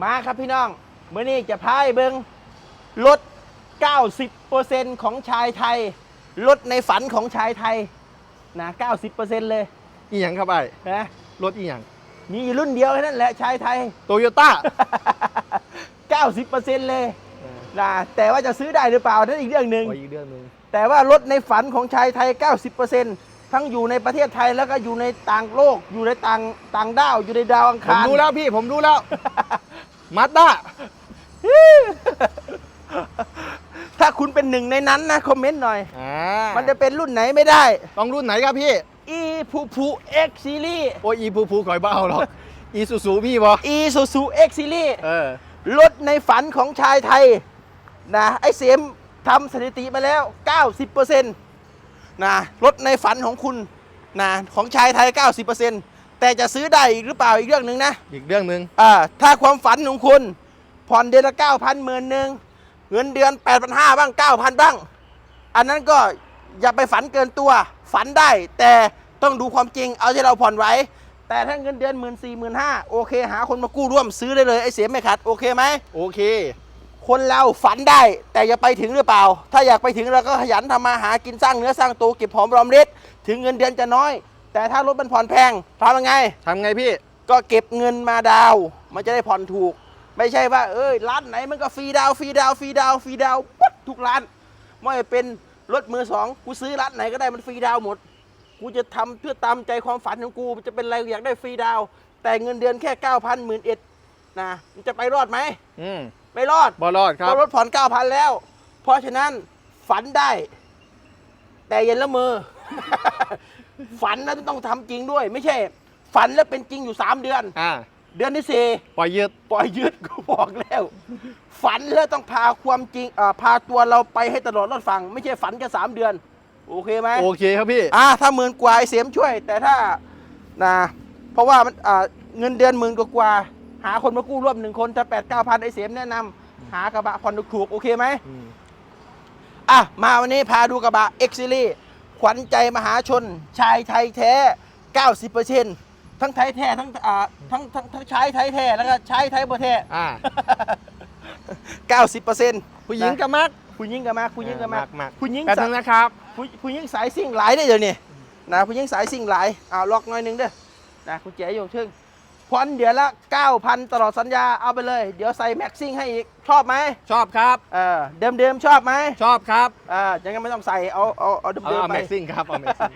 มาครับพี่น้องเมื่อนี้จะพายเบิงลด 90%ของชายไทยลดในฝันของชายไทยนะ90%เลยอีหยังครับไอ้นะรถอีหยังมีอยู่รุ่นเดียวแค่นั้นแหละชายไทยโตโยต้า 90%เลยนะแต่ว่าจะซื้อได้หรือเปล่านั่นอีกเรื่องหนึ่งโอ้ยอีกเรื่องหนึงแต่ว่ารถในฝันของชายไทย 90%ทั้งอยู่ในประเทศไทยแล้วก็อยู่ในต่างโลก อยู่ในต่างต่างดาว อยู่ในดาวอังผมคารรู้แล้วพี่ผมรู้แล้ว มาด้าถ้าคุณเป็นหนึ่งในนั้นนะ คอมเมนต์หน่อยอ่ามันจะเป็นรุ่นไหนไม่ได้ ต้องรุ่นไหนครับพี่ e พูพู X Series โอ้ยอีพูพูข่อยเบเอาหรอก อีซูซูพี่บอ e s u s u X Series เออรถในฝันของชายไทย นะ ไอเสียมทำสถิติมาแล้ว 90%นะ รถในฝันของคุณ นะ ของชายไทย 90% แต่จะซื้อได้อีกหรือเปล่าอีกเรื่องหนึ่งนะอีกเรื่องหนึ่งอ่าถ้าความฝันของคุณ ผ่อนเดือนละ9,000หมื่นหนึ่งเงินเดือน8,500บ้าง9,000บ้าง อันนั้นก็อย่าไปฝันเกินตัว ฝันได้ แต่ต้องดูความจริงเอาที่เราผ่อนไหวแต่ถ้าเงินเดือนหมื่นสี่หมื่นห้าโอเค หาคนมากู้ร่วมซื้อได้เลยไอ้เสียไม่ขัดโอเคไหม โอเค คนเราฝันได้ แต่อย่าไปถึงหรือเปล่า ถ้าอยากไปถึงเราก็ขยันทำมาหากินสร้างเนื้อสร้างตัวเก็บหอมรอมริดถึงเงินเดือนจะน้อย แต่ถ้ารถมันผ่อนแพงทำยังไง ทำไงพี่ ก็เก็บเงินมาดาวน์มันจะได้ผ่อนถูก ไม่ใช่ว่า เอ้ยร้านไหนมันก็ฟรีดาวน์ฟรีดาวน์ฟรีดาวน์ฟรีดาวน์ปั๊ดทุกร้านไม่ว่าเป็นรถมือสองกูซื้อร้านไหนก็ได้มันฟรีดาวน์หมด กูจะทำเพื่อตามใจความฝันของกูมันจะเป็นอะไรอยากได้ฟรีดาวน์แต่เงินเดือนแค่9 0 0 0หมื่นเอ็ดนะมันจะไปรอดไหมอืมไม่รอดบอลอดคเพรับราะรถผ่อน9 0 0 0แล้ว เพราะฉะนั้นฝันได้ แต่เย็นละเมอ ฝันแล้วต้องทำจริงด้วย ไม่ใช่ ฝันแล้วเป็นจริงอยู่ 3 เดือน อ่าเดือนที่สี่ปล่อยยืดปล่อยยืดก็บอกแล้ว ฝันแล้วต้องพาความจริงอ่าพาตัวเราไปให้ตลอดรอดฟัง ไม่ใช่ฝันแค่สามเดือน โอเคไหม โอเคครับพี่ อ่าถ้าหมื่นกว่าไอ้เสียมช่วย แต่ถ้านะเพราะว่ามันอ่าเงินเดือนหมื่นกว่าๆหาคนมากู้ร่วมหนึ่งคนถ้าแปดเก้าพันไอ้เสียมแนะนำหากระบะผ่อนถูกๆโอเคไหมอืมอะ มาวันนี้พาดูกระบะ X Series ขวัญใจมหาชน ชายไทยแท้ 90%ทั้งไทยแท้ทั้งอ่าทั้งทั้งทั้งชายไทยแท้แล้วก็ชายไทยบ่แท้ อ่า 90%ผู้หญิงกับมักผู้หญิงกับมากผู้หญิงกับมากมากผู้หญิงกันสาทั้งนะครับ ผู้ผู้หญิงสายซิ่งหลายได้เดี๋ยวนี้นะผู้หญิงสายซิ่งหลายอ้าวล็อกหน่อยหนึงเด้อนะคุณเจ๋ยงชึ่ง ผ่อนเดือนละ 9,000 ตลอดสัญญาเอาไปเลย เดี๋ยวใส่แม็กซิ่งให้อีก ชอบไหมชอบครับ เออเดิมเดิมๆชอบไหมชอบครับอ่ายังไงไม่ต้องใส่เอาเอาเอาเดิมเอาเดิมเอาไป แม็กซิ่งครับเอาแม็กซิ่ง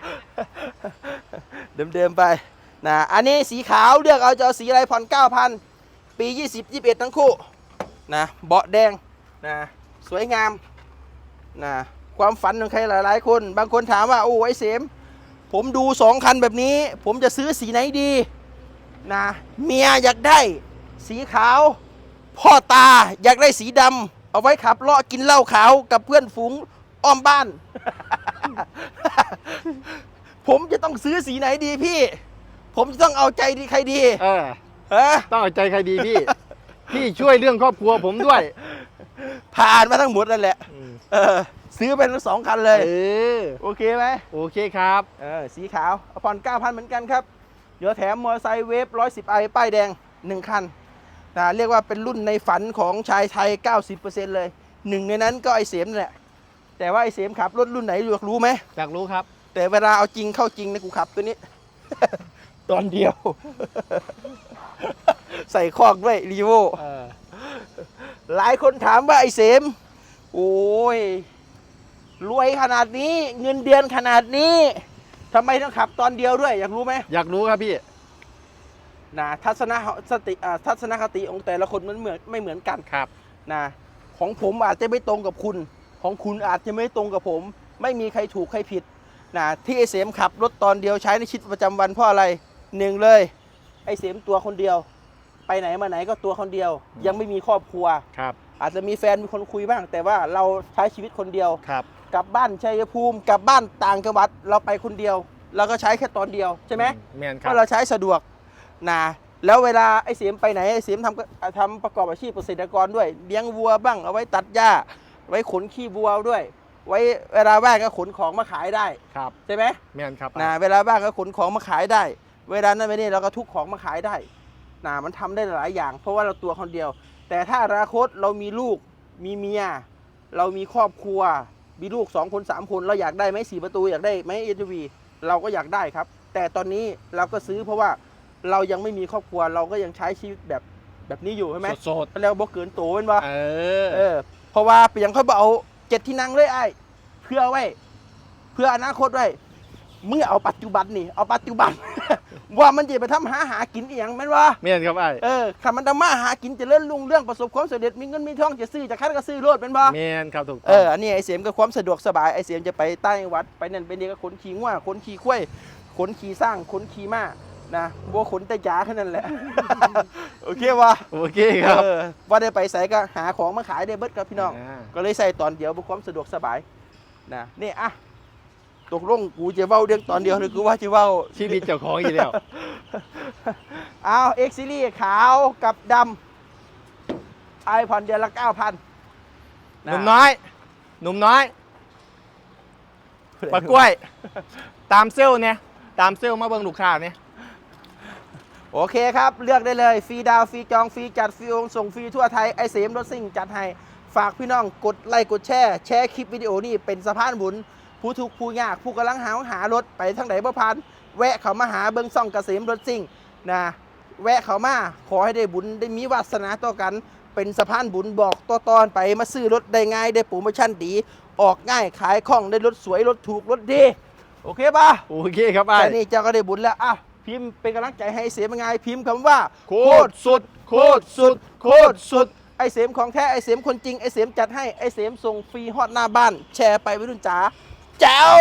เดิมเดิมๆไปนะอันนี้สีขาวเลือกเอาจะเอาสีอะไรผ่อน9,000 ปี 20 21 ทั้งคู่นะเบาะแดงนะสวยงามนะความฝันของใครหลายๆ คน บางคนถามว่า โอ้ไอ้เสม ผมดูสองคันแบบนี้ ผมจะซื้อสีไหนดี นะเมียอยากได้สีขาว พ่อตาอยากได้สีดำเอาไว้ขับเลาะกินเหล้าขาวกับเพื่อนฝูงอ้อมบ้าน ผมจะต้องซื้อสีไหนดีพี่ ผมจะต้องเอาใจดีใครดีเออ ฮะต้องเอาใจใครดีพี่ พี่ช่วยเรื่องครอบครัวผมด้วย ผ่านมาทั้งหมดนั่นแหละอืมเออ ซื้อไปทั้งสองคันเลยเออโอเคไหมโอเคครับ เออ สีขาวเอาผ่อน9,000เหมือนกันครับ เดี๋ยวแถมมอเตอร์ไซค์เวฟ110ไอป้ายแดง 1 คันนะเรียกว่าเป็นรุ่นในฝันของชายไทย 90%เลยหนึ่งในนั้นก็ไอเสียมนั่นแหละ แต่ว่าไอเสียมขับรถรุ่นไหนอยากรู้ไหมอยากรู้ครับ แต่เวลาเอาจริงเข้าจริงในะกูขับตัวนี้ ตอนเดียว ใส่คอกด้วยรีโวเออหลายคนถามว่าไอ้เสม โอ้ย รวยขนาดนี้ เงินเดือนขนาดนี้ ทำไมต้องขับตอนเดียวด้วย อยากรู้ไหมอยากรู้ครับพี่นะทัศนสติอ่าทัศนคติของแต่ละคนมันเหมือนไม่เหมือนกันครับนะของผมอาจจะไม่ตรงกับคุณ ของคุณอาจจะไม่ตรงกับผม ไม่มีใครถูกใครผิดนะที่ไอ้เสมขับรถตอนเดียวใช้ในชีวิตประจำวันเพราะอะไรหนึ่งเลย ไอ้เสมตัวคนเดียว ไปไหนมาไหนก็ตัวคนเดียว ยังไม่มีครอบครัวครับ อาจจะมีแฟนมีคนคุยบ้าง แต่ว่าเราใช้ชีวิตคนเดียวครับ กลับบ้านชัยภูมิกลับบ้านต่างจังหวัดเราไปคนเดียวเราก็ใช้แค่ตอนเดียวใช่ไหมแมนคเพรับราะเราใช้สะดวกนะแล้วเวลาไอ้เสียมไปไหนไอ้เสียมทำทำประกอบอาชีพเกษตรกรด้วยเลี้ยงวัวบ้างเอาไว้ตัดหญ้า ไว้ขนขี้วัวด้วย ไว้เวลาว่างก็ขนของมาขายได้ครับใช่ไหม แมนครับนะเวลาว่างก็ขนของมาขายได้ เวลานั้นไปนี่เราก็ทุกของมาขายได้นะมันทำได้หลายอย่าง เพราะว่าเราตัวคนเดียว แต่ถ้าอนาคตเรามีลูกมีเมีย เรามีครอบครัว มีลูกสองคนสามคนเราอยากได้ไหมสี่ประตูอยากได้ไหมเอวีเราก็อยากได้ครับ แต่ตอนนี้เราก็ซื้อเพราะว่าเรายังไม่มีครอบครัวเราก็ยังใช้ชีวิตแบบแบบนี้อยู่ใช่ไหมสดแล้วบ่เกินโตเป็นปะๆเออเออ เพราะว่าเปียงเขาบอกเอาเจ็ดที่นั่งเลยไอ้เพื่อไว้ เพื่ออนาคตไว้ มึงอย่าเอาปัจจุบันนี่เอาปัจจุบัน ว่ามันจะไปทำหาหากินเอียงแม่นว่าเมียนครับไอ้เออข้ามันทำมาหากินเจะเล่นลุงเรื่องประสบความสำเร็จมีเงินมีทองจะซื้อจะคัดก็ซื้อรถเป็นบ่เมียนครับถูกเอต้องออันนี้ไอเสียมก็ความสะดวกสบายไอเสียมจะไปใต้วัดไปนั่นไปนี่ก็ขนขี่ง่วขนขี่ข้วยขนขี่สร้างขนขี่ม้านะบัวขนแต่ยาแค่นั้นแหละโอเควะโอเคครับเออว่าได้ไปใส่ก็หาของมาขายได้เบิดครับพี่น้องาก็เลยใส่ตอนเดียวเพื่อความสะดวกสบายนะนี่อะ ตกลงกูจะเว้าเรื่องตอนเดียวหรือกูว่าจะเว้าชีวิตเจ้าของอีกแล้วเอาเอ็กซิลี่ขาวกับดำไอผ่อนเดือนละเก้าพันหนุ่มน้อย หนุ่มน้อยปลากล้วย ตามเซลล์เนี่ย ตามเซลล์มาเบิ่งลูกค้าเนี่ยโอเคครับ เลือกได้เลย ฟรีดาวน์ฟรีจอง ฟรีจัด ฟรีโองส่งฟรีทั่วไทย ไอเสมรถซิ่งจัดให้ ฝากพี่น้องกดไลค์กดแชร์ แชร์คลิปวิดีโอนี้เป็นสะพานบุญ ผู้ทุกข์ผู้ยากผู้กำลังหาหารถไปทางไหนบ่พันแวะเขามาหาเบิงซ่องเกษมรถซิ่งนะแวะเขามาขอให้ได้บุญได้มีวาสนาต่อกัน เป็นสะพานบุญบอกต่อตอนไปมาซื้อรถได้ง่ายได้โปรโมชั่นดี ออกง่ายขายคล่องได้รถสวยรถถูกรถดี โอเคป่ะโอเคครับไอ้แค่นี้เจ้าก็ได้บุญแล้วอะพิมพ์เป็นกำลังใจให้เสียมยังไงพิมพ์คำว่า โคตรสุด โคตรสุด โคตรสุดไอเสมของแท้ไอเสมคนจริงไอเสมจัดให้ไอเสมส่งฟรีฮอดหน้าบ้าน แชร์ไปไว้รุ่นจ๋า แจ๋ว